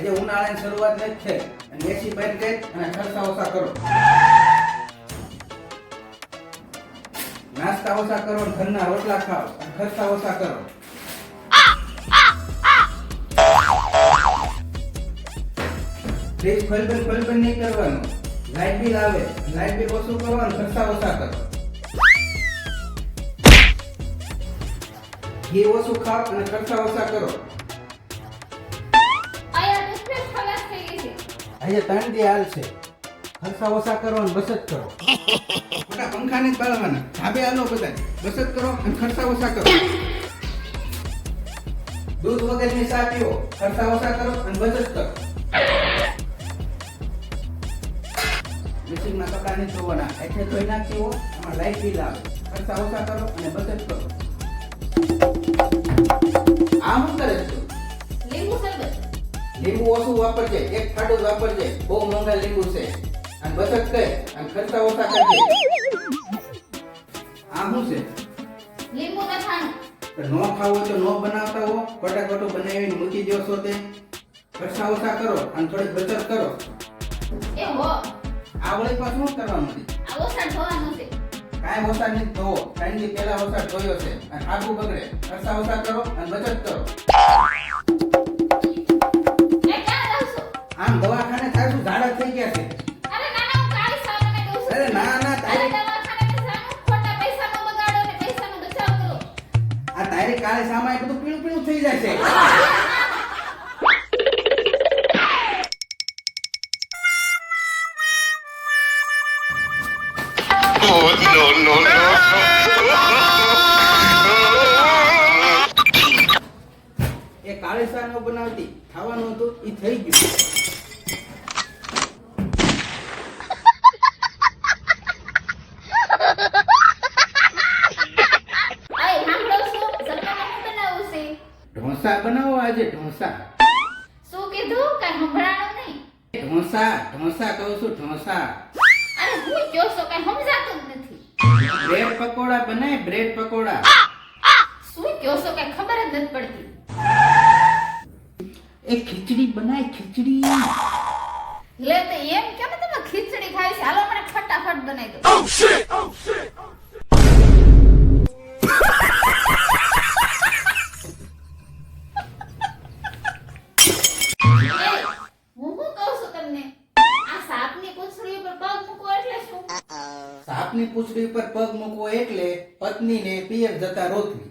આજે ઉનાળાની શરૂઆત જ છે. અને એસી બંધ કરી અને ખર્ચા ઓછા કરો. નાસ્તા ઓછા કરો ઘરના રોટલા ખાઓ અને ખર્ચા ઓછા કરો. ફ્રીજ ખોલબન ખોલબન નહીં કરવાનું. લાઇટ બિલ આવે. લાઇટ બિલ ઓછું કરવાનું ખર્ચા ઓછા કરો. ઘી ઓછું ખાઓ અને ખર્ચા ઓછા કરો. આજે ત્રણ દી હાલ છે. હરસા ઓછા કરો અને બચત કરો. બધા પંખા ને બાળવાના. ધાબે હાલો બધા. બચત કરો અને ખર્ચા ઓછા કરો. દૂધ વગરની ચા પીવો ખર્ચા ઓછા કરો અને બચત કરો. મશીનમાં કપડા નહીં ધોવાના. એટલે ધોઈ નાખીવો એમાં લાઈટ બિલ આવે. ખર્ચા ઓછા કરો અને બચત કરો. વાપરજે એક ખાડું વાપરજે બહુ મોંઘા લીંબુ છે. અને બચત કરે અને ખર્ચા ઓછા કરજે. આ શું છે? લીંબુ નથાણું તો નો ખાવું તો નો બનાવતા હો ફટાફટ બનાવીને મૂકી દો છો તે ખર્ચા ઓછા કરો અને થોડી બચત કરો. એ હો. આ વળી પાછું શું કરવાનું છે? આ ઓછા ધોવાનું છે. કાંઈ ઓછા નહીં ધોવો કારણ કે પહેલા ઓછા ધોયો છે. અને આગું બગડે. ખર્ચા ઓછા કરો અને બચત કરો. આમ દવાખાને થાય શું? ઝાડા થઈ ગયા છે. અરે ના ના તારી આ તારી કાળે સામાય બધું પીળું પીળું થઈ જાય Oh, no, no, no. એ કાળી ન બનાવતી ખાવાનું હતું એ થઈ ગયું આય સાંભળો છો જમવામાં શું બનાવવું છે ઢોસા બનાવો આજે ઢોસા. શું કીધું? કઈ સંભળાણું નહીં? ઢોસા ઢોસા કહું છું ઢોસા. અરે હું કયો છો કઈ સમજાતું જ નથી. બ્રેડ પકોડા બનાય બ્રેડ પકોડા. શું કયો છો કઈ ખબર જ નથી પડતી. એ ખીચડી બનાય ખીચડી. લે તો એમ કેમ તમે ખીચડી ખાઈ છે? હાલો મને ફટાફટ બનાવી દો. સાપની પૂછડી પર પગ મૂકવો એટલે પત્નીને પિયર જતા રોકવી